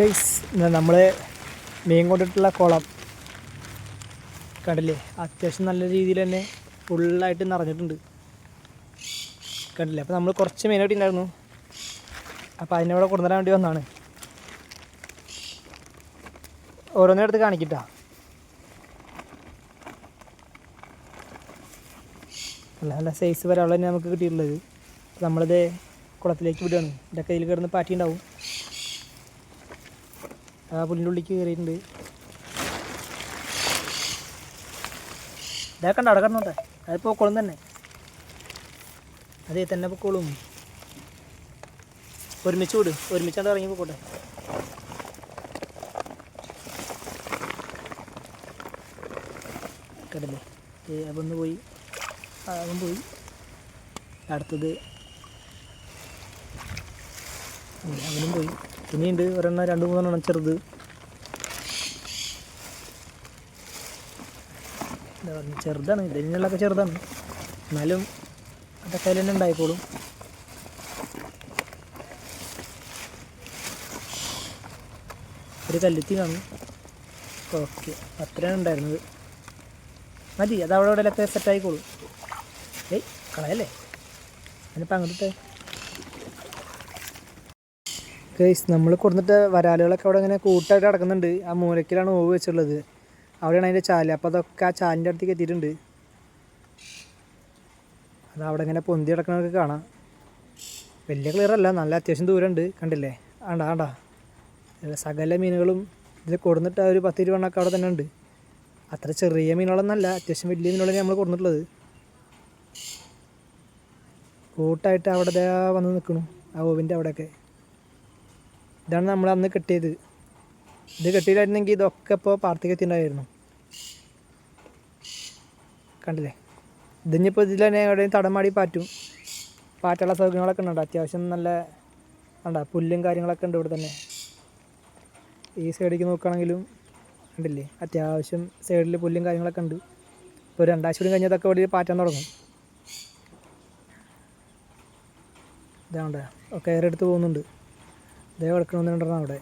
Guys നമ്മൾ മീൻ കൊണ്ടിട്ടുള്ള കുളം കണ്ടില്ലേ? അത്യാവശ്യം നല്ല രീതിയിൽ തന്നെ ഫുള്ളായിട്ട് നിറഞ്ഞിട്ടുണ്ട്. കണ്ടില്ലേ? അപ്പോൾ നമ്മൾ കുറച്ച് മീനായിട്ട് ഉണ്ടായിരുന്നു അപ്പോൾ അതിനവിടെ കൊണ്ടുവരാൻ വേണ്ടി വന്നതാണ് ഓരോന്നിടത്ത് കാണിക്കട്ടാ. നല്ല നല്ല സൈസ് വരാനുള്ള തന്നെ നമുക്ക് കിട്ടിയിട്ടുള്ളത്. നമ്മളിത് കുളത്തിലേക്ക് വിടുകയാണ് ഇതൊക്കെ ഇതിൽ കിടന്ന് പാറ്റി ഉണ്ടാവും ആ പുല്ലിന്റെ ഉള്ളിക്ക് കയറിയിട്ടുണ്ട്. ഇതാ കണ്ട അവിടെ കിടന്നോട്ടെ അത് പൊക്കോളും തന്നെ. അതേ തന്നെ പൊക്കോളും ഒരുമിച്ച് വിട് ഒരുമിച്ചാണ്ട് ഇറങ്ങി പോക്കോട്ടെ കടലേ ഏ അതൊന്ന് പോയി. അതും പോയി. അടുത്തത്. അവനും പോയി. ഇനിയുണ്ട് ഒരെണ്ണം രണ്ട് മൂന്നെണ്ണം ചെറുത്. ചെറുതാണ് ഇതിനുള്ളതൊക്കെ ചെറുതാണ്. എന്നാലും അതൊക്കെ അതിൽ തന്നെ ഉണ്ടായിക്കോളും. ഒരു കല്ലുത്തി കാണും ഓക്കെ അത്രയാണ് ഉണ്ടായിരുന്നത്. മതി അത് അവിടെ ഇവിടെയൊക്കെ സെറ്റ് ആയിക്കോളും. ഏയ് കളയല്ലേ? അതിനിപ്പോൾ അങ്ങോട്ട് ഗൈസ് നമ്മൾ കൊടുത്തിട്ട് വരാലുകളൊക്കെ അവിടെ ഇങ്ങനെ കൂട്ടായിട്ട് കിടക്കുന്നുണ്ട് ആ മൂലക്കിലാണ് ഓവ് വെച്ചിട്ടുള്ളത്. അവിടെയാണ് അതിന്റെ ചാൽ. അപ്പോൾ അതൊക്കെ ആ ചാലിന്റെ അടുത്തേക്ക് എത്തിയിട്ടുണ്ട്. അത് അവിടെ ഇങ്ങനെ പൊന്തി കിടക്കണതൊക്കെ കാണാം. വലിയ ക്ലിയർ അല്ല. നല്ല അത്യാവശ്യം ദൂരമുണ്ട്. കണ്ടില്ലേ? ആണ്ടാ ആണ്ടാ. സകല മീനുകളും ഇതിൽ കൊടുന്നിട്ട് ഒരു പത്ത് ഇരുപണ്ണൊക്കെ അവിടെ തന്നെ ഉണ്ട്. അത്ര ചെറിയ മീനുകളൊന്നല്ല. അത്യാവശ്യം വലിയ മീനുകളാണ് നമ്മൾ കൊടുത്തിട്ടുള്ളത് കൂട്ടായിട്ട് അവിടെ വന്ന് നിൽക്കണു. ആ ഓവിന്റെ അവിടെയൊക്കെ. ഇതാണ് നമ്മൾ അന്ന് കിട്ടിയത്. ഇത് കിട്ടിയില്ലായിരുന്നെങ്കിൽ ഇതൊക്കെ ഇപ്പോൾ പാർട്ടിക്ക് എത്തിയിട്ടുണ്ടായിരുന്നു. കണ്ടില്ലേ? ഇതിനിപ്പോൾ ഇതിൽ തന്നെ എവിടെയും തടമാടി പാറ്റും. പാറ്റുള്ള സൗകര്യങ്ങളൊക്കെ ഉണ്ട്. അത്യാവശ്യം നല്ല കണ്ട പുല്ലും കാര്യങ്ങളൊക്കെ ഉണ്ട് ഇവിടെ തന്നെ. ഈ സൈഡിലേക്ക് നോക്കുകയാണെങ്കിലും ഉണ്ടല്ലേ അത്യാവശ്യം സൈഡിൽ പുല്ലും കാര്യങ്ങളൊക്കെ ഉണ്ട്. ഇപ്പോൾ രണ്ടാഴ്ച കൂടി കഴിഞ്ഞതൊക്കെ ഇവിടെ പാറ്റാൻ തുടങ്ങും. ഇതാണ്ട് ഒക്കെ ഏറെ എടുത്ത് പോകുന്നുണ്ട്. ഇതേ കിടക്കണമെന്ന് രണ്ടെണ്ണം അവിടെ.